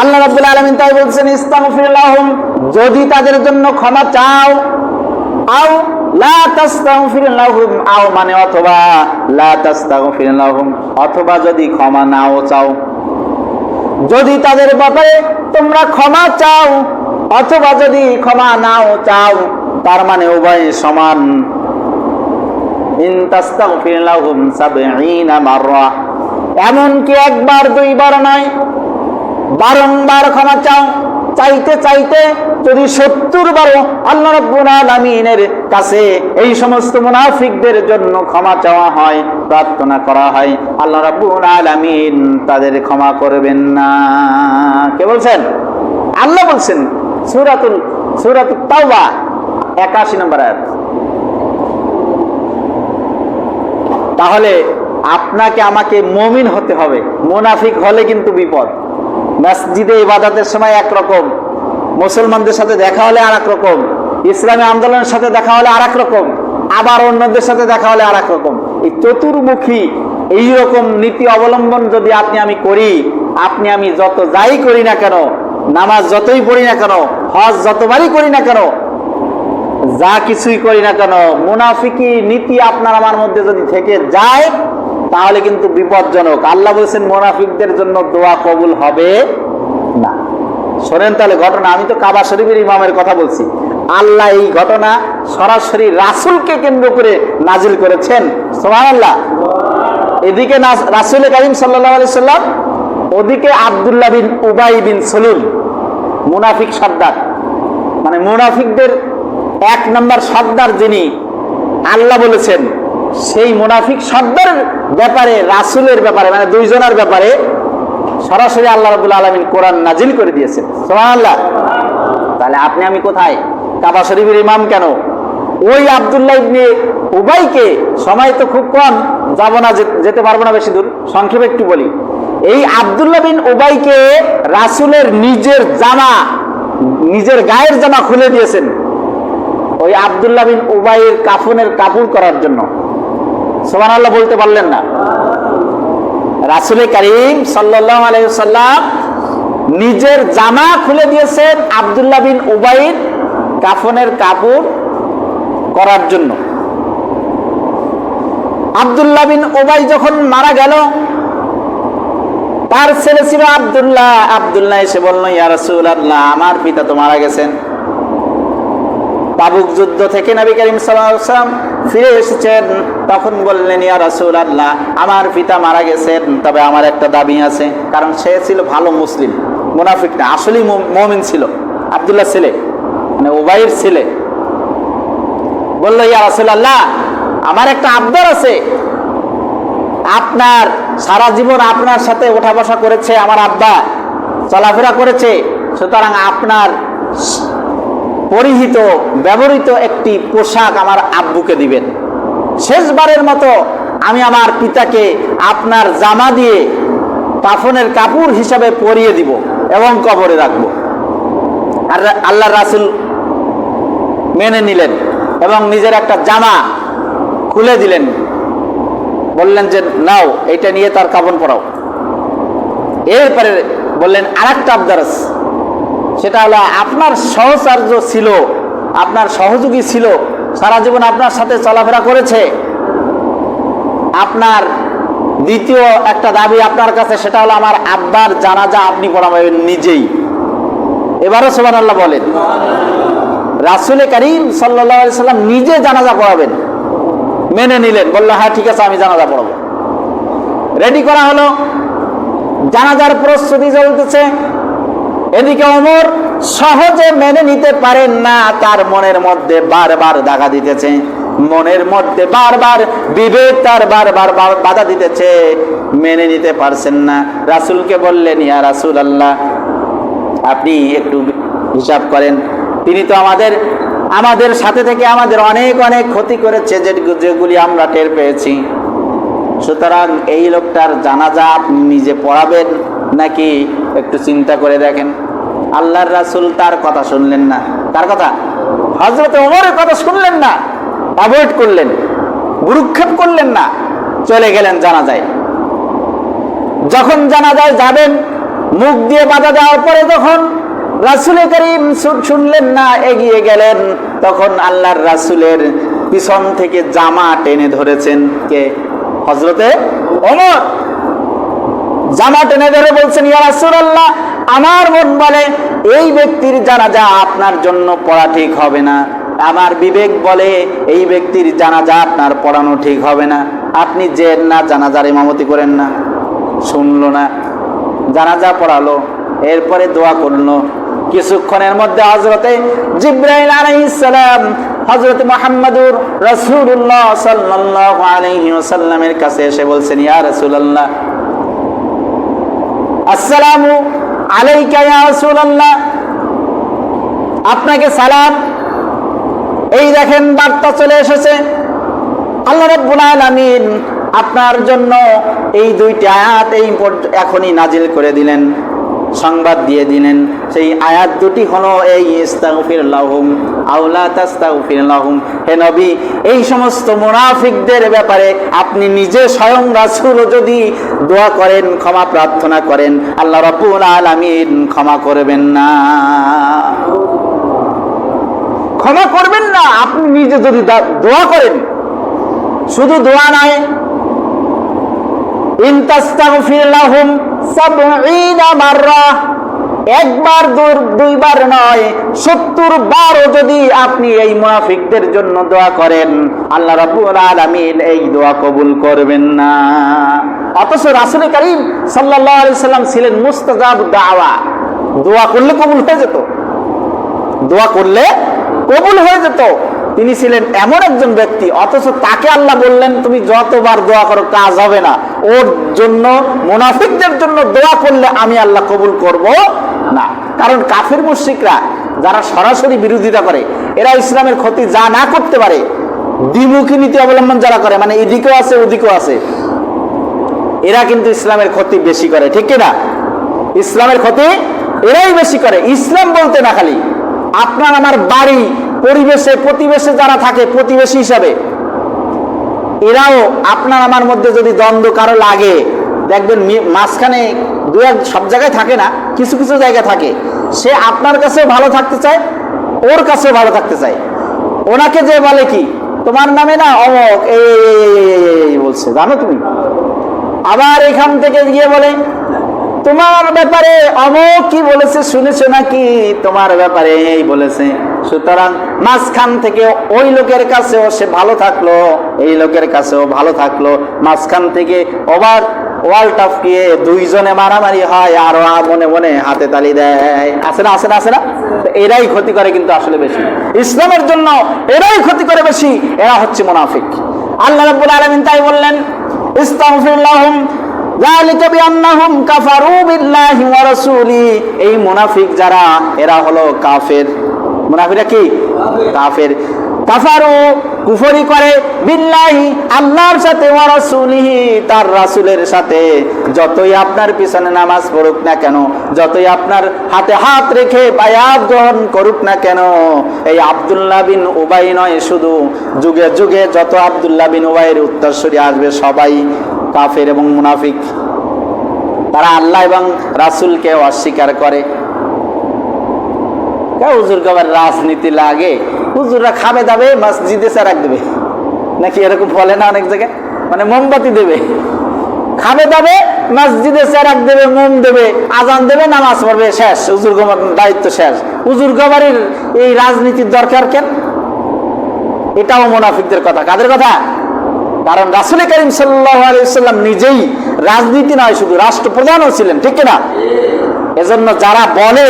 আল্লাহ রাব্বুল আলামিন তাই বলছেন, ইস্তাগফির লাহুম। যদি তাদের জন্য ক্ষমা চাও, আও আও মানে অথবা অথবা যদি ক্ষমা চাও। যদি তাদের তোমরা ক্ষমা চাও, অথবা যদি ক্ষমা নাও চাও, তার মানে উভয় সমান। এমনকি একবার, দুইবার নয় বারংবার ক্ষমা চাও। চাইতে চাইতে যদি সত্তর বারো আল্লাহ রাব্বুল কাছে এই সমস্ত মুনাফিকদের জন্য ক্ষমা চাওয়া হয়, প্রার্থনা করা হয়, আল্লাহ রাব্বুল আলামিন তাদের ক্ষমা করবেন না। কে বলছেন? আল্লাহ বলছেন, সূরাতুল, সূরাতুত তাওবা 81 নম্বর আয়াত। তাহলে আপনাকে আমাকে মমিন হতে হবে, মুনাফিক হলে কিন্তু বিপদ। মসজিদে ইবাদতের সময় একরকম। মুসলমানদের সাথে দেখা হলে আর রকম ইসলামী আন্দোলনের সাথে দেখা হলে আর রকম আবার অন্যদের সাথে দেখা হলে আর রকম এই চতুর্মুখী এই রকম নীতি অবলম্বন যদি আপনি আমি করি, আপনি আমি যত যাই করি না কেন, নামাজ যতই পড়ি না কেন, হজ যতবারই করি না কেন, যা কিছুই করি না কেন, মুনাফিকি নীতি আপনার আমার মধ্যে যদি থেকে যায় তাহলে কিন্তু বিপজ্জনক। আল্লাহ বলছেন, মুনাফিকদের জন্য দোয়া কবুল হবে না। শোনেন তাহলে ঘটনা, আমি তো কাবা শরীফের ইমামের কথা বলছি। আল্লাহ এই ঘটনা সরাসরি রাসুলকে কেন্দ্র করে নাজিল করেছেন। সোহান আল্লাহ এদিকে রাসুল করিম সাল্লাহ আলি সাল্লাম, ওদিকে আবদুল্লাহ বিন উবাই বিন সলুল মুনাফিক সর্দার। মানে মুনাফিকদের এক নম্বর সর্দার যিনি, আল্লাহ বলেছেন সেই মুনাফিক সর্দার ব্যাপারে, রাসুলের ব্যাপারে মানে দুইজনের ব্যাপারে সরাসরি আল্লাহ রাবুল আলমিন কোরআন নাজিল করে দিয়েছেন। সোমান আল্লাহ তাহলে আপনি আমি কোথায়? কাবা শরীফের ইমাম কেন? ওই আবদুল্লাহ ইবনে উবাইকে, সময় তো খুব কম, যাব না যেতে পারব না বেশি দূর। সংক্ষেপে একটু বলি। এই আবদুল্লাহ বিন উবাইকে রাসুলের নিজের জামা, নিজের গায়ের জামা খুলে দিয়েছেন। ওই আবদুল্লাহ বিন উবাইয়ের কাফনের কাপড় করার জন্য। সোমান আল্লাহ বলতে পারলেন না। রাসুল করিম আলাইসাল্লাম নিজের জামা খুলে দিয়েছেন আবদুল্লাহ বিন উবাইর কাফনের কাপড় করার জন্য। আবদুল্লাহ বিন উবাই যখন মারা গেল, তার ছেলে ছিল আবদুল্লাহ। আবদুল্লাহ এসে বলল, ইয়া রাসূল আল্লাহ আমার পিতা তো মারা গেছেন। তাবুক যুদ্ধ থেকে নবী করিম সাল্লাম ফিরে এসেছেন। তখন বললেন, ইয়া রাসূল আল্লাহ আমার পিতা মারা গেছেন, তবে আমার একটা দাবি আছে। কারণ সে ছিল ভালো মুসলিম, মুনাফিক না, আসলেই মমিন ছিল। আবদুল্লাহ ছেলে মানে উবাইয়ের ছেলে। বলল, ইয়া রাসূল আল্লাহ আমার একটা আবদার আছে। আপনার সারা জীবন আপনার সাথে ওঠা বসা করেছে আমার আব্বা, চলাফেরা করেছে। সুতরাং আপনার পরিহিত, ব্যবহৃত একটি পোশাক আমার আব্বুকে দিবেন। শেষবারের মতো আমি আমার পিতাকে আপনার জামা দিয়ে কাফনের কাপড় হিসাবে পরিয়ে দিব এবং কবরে রাখব আর আল্লাহ রাসুল মেনে নিলেন এবং নিজের একটা জামা খুলে দিলেন বললেন যে, নাও এটা নিয়ে তার কাপন পরাও এরপরে বললেন আর একটা আবদার আছে। সেটা হলো আপনার সহচার্য ছিল, আপনার সহযোগী ছিল সারা জীবন আপনার সাথে চলাফেরা করেছে। আপনার দ্বিতীয় একটা দাবি আপনার কাছে, সেটা হলো আমার আব্বার জানাজা আপনি পড়াবেন নিজেই। এবারও সোমান আল্লাহ বলেন, রাসুল করিম সাল্লাহ সাল্লাম নিজে জানাজা পড়াবেন, মেনে নিলেন, বলল হ্যাঁ ঠিক আছে, আমি জানাজা পড়াবো। রেডি করা হলো, জানাজার প্রস্তুতি চলতেছে এদিকে অমর সহজে মেনে নিতে পারেন না, তার মনের মধ্যে বারবার দেখা দিতেছে। মনের মধ্যে বারবার বিবেক, তার বারবার বাধা দিতেছে। মেনে নিতে পারছেন না। রাসুলকে বললেন, ইয়া রাসুল আল্লাহ আপনি একটু হিসাব করেন। তিনি তো আমাদের আমাদের সাথে থেকে আমাদের অনেক অনেক ক্ষতি করেছে যেগুলি আমরা টের পেয়েছি। সুতরাং এই লোকটার জানাজা আপনি নিজে পড়াবেন। নাকি একটু চিন্তা করে দেখেন। আল্লাহর রাসুল তার কথা শুনলেন না। তার কথা? হজরত ওমরের কথা শুনলেন না। অ্যাভয়েড করলেন। গুরুক্ষেপ করলেন না। চলে গেলেন জানা যায় যখন জানা যায় যাবেন, মুখ দিয়ে বাধা দেওয়ার পরে যখন রাসুল করিম শুনলেন না, এগিয়ে গেলেন, তখন আল্লাহর রাসুলের পিছন থেকে জামা টেনে ধরেছেন কে? হজরতে ওমর। জামা টেনে ধরে বলছেন, ইয়া আমার মন বলে, এই ব্যক্তির জানাজা আপনার জন্য পড়া ঠিক হবে না। আমার বিবেক বলে, এই ব্যক্তির জানাজা আপনার পড়ানো ঠিক হবে না। আপনি যে না, জানাজার ইমামতি করেন না। শুনলো না। জানাজা পড়ালো, এরপরে দোয়া করল। কিছুক্ষণের মধ্যে হজরতে জিব্রাইল আলাইহিস সালাম হজরত মোহাম্মদুর রাসূলুল্লাহ সাল্লাল্লাহু আলাইহি ওয়াসাল্লামের কাছে এসে বলছেন, ইয়া রাসূলুল্লাহ আসসালামু আলাইকা আপনাকে সালাম। এই দেখেন বার্তা চলে এসেছে। আল্লাহ রাব্বুল আলামিন আপনার জন্য এই দুইটি আয়াত এই এখনই নাজিল করে দিলেন। সংবাদ দিয়ে দিলেন। সেই আয়াত দুটি হলো, এই ইস্তাগফির লাহুম আওলা তাস্তাগফির লাহুম হে নবী, এই সমস্ত মুনাফিকদের ব্যাপারে আপনি নিজে স্বয়ং রাসূল যদি দোয়া করেন, ক্ষমা প্রার্থনা করেন, আল্লাহ রাব্বুল আলামিন ক্ষমা করবেন না। ক্ষমা করবেন না, আপনি নিজে যদি দোয়া করেন। শুধু দোয়া নয়, ইন তাস্তাগফির লাহুম একবার দুইবার নয়, সত্তর বারও যদি আপনি এই মুনাফিকদের জন্য দোয়া করেন, আল্লাহ রাব্বুল আলামিন এই দোয়া কবুল করবেন না। অথচ রাসূল করিম আলাইহি সাল্লাম ছিলেন মুস্তাজাব দাওয়া। দোয়া করলে কবুল হয়ে যেত। দোয়া করলে কবুল হয়ে যেত। তিনি ছিলেন এমন একজন ব্যক্তি, অথচ তাকে আল্লাহ বললেন, তুমি যতবার দোয়া করো, কাজ হবে না। ওর জন্য, মুনাফিকদের জন্য দোয়া করলে আমি আল্লাহ কবুল করব না। কারণ কাফের মুশরিকরা যারা সরাসরি বিরোধিতা করে, এরা ইসলামের ক্ষতি যা না করতে পারে, দ্বিমুখী নীতি অবলম্বন যারা করে মানে এদিকেও আছে, ওদিকেও আছে, এরা কিন্তু ইসলামের ক্ষতি বেশি করে, ঠিক কিনা ইসলামের ক্ষতি এরাই বেশি করে। ইসলাম বলতে না খালি, আপনার আমার বাড়ি পরিবেশে, প্রতিবেশে যারা থাকে, প্রতিবেশী হিসাবে, এরাও আপনার আমার মধ্যে যদি দ্বন্দ্ব কারও লাগে, দেখবেন মাঝখানে দু এক, সব জায়গায় থাকে না, কিছু কিছু জায়গায় থাকে, সে আপনার কাছেও ভালো থাকতে চায়, ওর কাছেও ভালো থাকতে চায়। ওনাকে যে বলে কি, তোমার নামে না অমক? এই বলছে, জানো তুমি? আবার এখান থেকে গিয়ে বলে, তোমার ব্যাপারে অমুক কি বলেছে? শুনেছো নাকি? তোমার ব্যাপারে এই বলেছে। সুতরাং মাঝখান থেকে ওই লোকের কাছেও সে ভালো থাকল, এই লোকের কাছেও ভালো থাকল। মাঝখান থেকে ওভার দুইজনে মারামারি হয়, আর মনে মনে হাতে তালি দেয়। না না না? এরাই ক্ষতি করে কিন্তু আসলে বেশি। ইসলামের জন্য এরাই ক্ষতি করে বেশি, এরা হচ্ছে মুনাফিক। আল্লাহ রাব্বুল আলামিন তাই বললেন বিল্লাহি এই মুনাফিক যারা, এরা হলো কাফের। মুনাফিকরা কি? কাফের। কাফারু কুফরি করে, বিল্লাহি, আল্লাহর সাথে, ওয়া রাসূলিহি, তার রাসূলের সাথে। যতই আপনার পিছনে নামাজ পড়ুক না কেন, যতই আপনার হাতে হাত রেখে বায়াত গ্রহণ করুক না কেন, এই আব্দুল্লাহ বিন উবাই নয় শুধু। যুগে যুগে যত আব্দুল্লাহ বিন উবাইয়ের উত্তরসূরি আসবে, সবাই কাফের এবং মুনাফিক। তারা আল্লাহ এবং রাসূলকে অস্বীকার করে। তা হুজুর আবার রাজনীতি লাগে। হুজুররা খাবে দাবে, মসজিদে চারাক দেবে নাকি এরকম বলে না অনেক জায়গায়? মানে মোমবাতি দেবে। খাবে দাবে, মসজিদে চারাক দেবে, মোম দেবে, আজান দেবে, নামাজ পড়বে, শেষ। হুজুর গমার দায়িত্ব শেষ। হুজুর গমারের এই রাজনীতির দরকার কেন? এটাও মুনাফিকদের কথা। কাদের কথা? কারণ রাসুল করিম সাল্লাম নিজেই রাজনীতি নয়, শুধু রাষ্ট্রপ্রধানও ছিলেন, ঠিক না এজন্য যারা বলে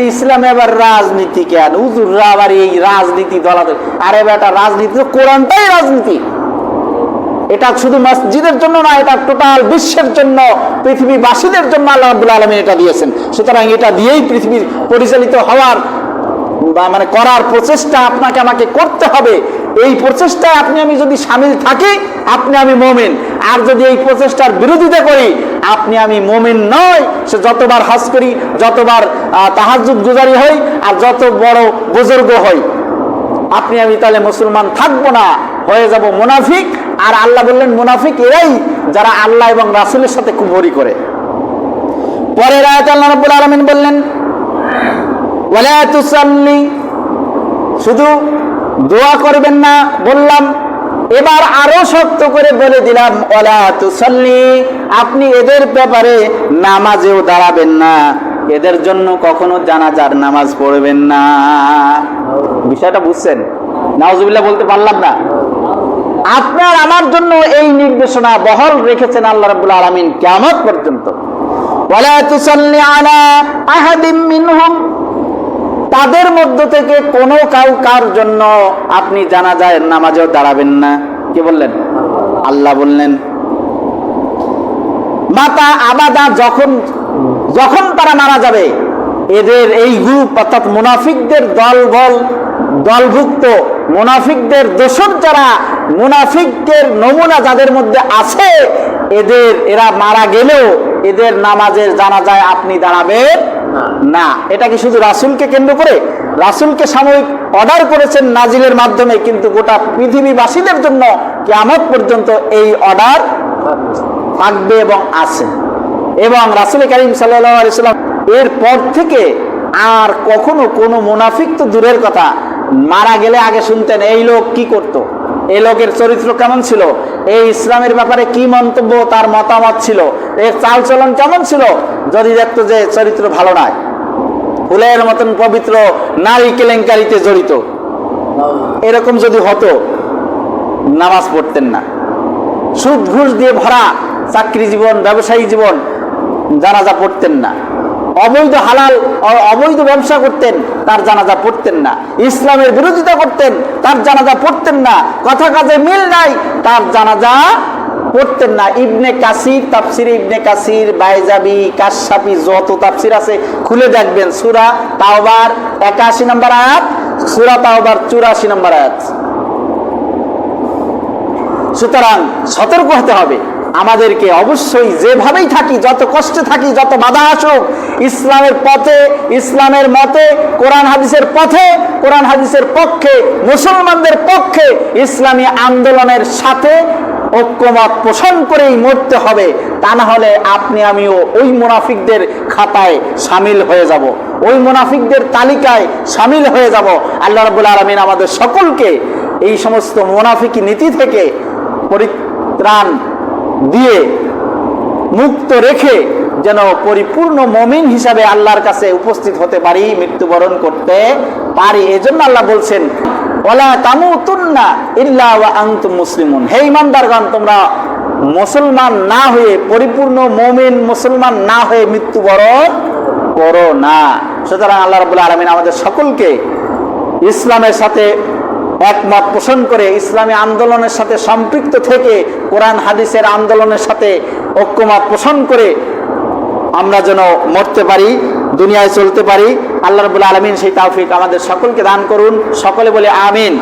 ইসলামে আবার রাজনীতি কেন? উজুররা আবার এই রাজনীতি দলাদের আরে বেটা, রাজনীতি কোরআনটাই রাজনীতি। এটা শুধু মসজিদের জন্য না, এটা টোটাল বিশ্বের জন্য, পৃথিবীবাসীদের জন্য আল্লাহ রাব্বুল আলমী এটা দিয়েছেন। সুতরাং এটা দিয়েই পৃথিবীর পরিচালিত হওয়ার বা মানে করার প্রচেষ্টা আপনাকে, আমাকে করতে হবে। এই প্রচেষ্টায় আপনি আমি যদি সামিল থাকি, আপনি আমি মোমেন। আর যদি এই প্রচেষ্টার বিরোধিতা করি, আপনি আমি মোমেন নয় সে যতবার হজ করি, যতবার তাহাজুদ গুজারি হই, আর যত বড় বুজুর্গ হই, আপনি আমি তাহলে মুসলমান থাকব না, হয়ে যাব মুনাফিক। আর আল্লাহ বললেন, মুনাফিক এরাই যারা আল্লাহ এবং রাসুলের সাথে কুমরি করে। পরের আয়াত আল্লাহ রাব্বুল আলামিন বললেন শুধু দোয়া করবেন না, বললাম, এবার আরও শক্ত করে বলে দিলাম ওলা তুসাল্লি, আপনি এদের ব্যাপারে নামাজেও দাঁড়াবেন না, এদের জন্য কখনো জানাজার নামাজ পড়বেন না। বিষয়টা বুঝছেন? নাওজুবিল্লাহ বলতে পারলাম না। আপনার আমার জন্য এই নির্দেশনা বহল রেখেছেন আল্লাহ রাব্বুল আলামিন কেমন পর্যন্ত। তুসাল্লি আলা আহাদিম মিনহুম তাদের মধ্য থেকে কোনো কাউ কার জন্য আপনি জানা যায় নামাজেও দাঁড়াবেন না। কি বললেন? আল্লাহ বললেন, মাতা আবাদা যখন যখন তারা মারা যাবে, এদের এই গ্রুপ অর্থাৎ মুনাফিকদের দল বল, দলভুক্ত মুনাফিকদের দোষর যারা মুনাফিকদের নমুনা যাদের মধ্যে আছে, এদের এরা মারা গেলেও এদের নামাজের জানা যায় আপনি দাঁড়াবেন না, এটা কি শুধু রাসুলকে কেন্দ্র করে? রাসুলকে সাময়িক অর্ডার করেছেন নাজিলের মাধ্যমে, কিন্তু গোটা পৃথিবীবাসীদের জন্য কি কেমন পর্যন্ত এই অর্ডার থাকবে এবং আছে। এবং রাসুল করিম সাল্লাম এর পর থেকে আর কখনো কোনো মুনাফিক তো দূরের কথা। মারা গেলে আগে শুনতেন, এই লোক কি করত। এই লোকের চরিত্র কেমন ছিল? এই ইসলামের ব্যাপারে কি মন্তব্য, তার মতামত ছিল? এর চালচলন কেমন ছিল? যদি দেখতো যে চরিত্র ভালো নয়। ফুলের মতন পবিত্র নারী কেলেঙ্কারিতে জড়িত। এরকম যদি হতো, নামাজ পড়তেন না। সুদ ঘুষ দিয়ে ভরা চাকরি জীবন, ব্যবসায়ী জীবন, জানাজা পড়তেন না। অবৈধ হালাল অবৈধ ব্যবসা করতেন, তার জানাজা পড়তেন না। ইসলামের বিরোধিতা করতেন, তার জানাজা পড়তেন না। কথা কাজে মিল নাই, তার জানাজা পড়তেন না। ইবনে কাসির তাফসির, ইবনে কাসির, বাইজাবি কাশাফি যত তাফসির আছে, খুলে দেখবেন। সুরা তাওবার একাশি নম্বর আয়াত, সুরা তাওবার চুরাশি নম্বর আয়াত। সুতরাং সতর্ক হতে হবে। আমাদেরকে অবশ্যই যেভাবেই থাকি, যত কষ্টে থাকি, যত বাধা আসুক, ইসলামের পথে, ইসলামের মতে, কোরআন হাদিসের পথে, কোরআন হাদিসের পক্ষে, মুসলমানদের পক্ষে ইসলামী আন্দোলনের সাথে ঐক্যমত পোষণ করেই মরতে হবে। তা না হলে আপনি, আমিও ওই মুনাফিকদের খাতায় সামিল হয়ে যাব। ওই মুনাফিকদের তালিকায় সামিল হয়ে যাব। আল্লাহ রাব্বুল আলামিন আমাদের সকলকে এই সমস্ত মুনাফিকি নীতি থেকে পরিত্রাণ দিয়ে মুক্ত রেখে যেন পরিপূর্ণ মমিন হিসাবে আল্লাহর কাছে উপস্থিত হতে পারি, মৃত্যুবরণ করতে পারি। এজন্য আল্লাহ বলছেন ওলা তামুতুন্না ইল্লা ওয়া আনতুম মুসলিমুন। হে ইমানদারগণ, তোমরা মুসলমান না হয়ে পরিপূর্ণ মমিন মুসলমান না হয়ে মৃত্যুবরণ করো না। সুতরাং আল্লাহ রাব্বুল আলামিন আমাদের সকলকে ইসলামের সাথে একমত পোষণ করে ইসলামী আন্দোলনের সাথে সম্পৃক্ত থেকে কোরআন, হাদিসের আন্দোলনের সাথে ঐক্যমত পোষণ করে আমরা যেন মরতে পারি, দুনিয়ায় চলতে পারি। আল্লাহ রবুল্লা আলমিন সেই তাওফিক আমাদের সকলকে দান করুন। সকলে বলে আমিন।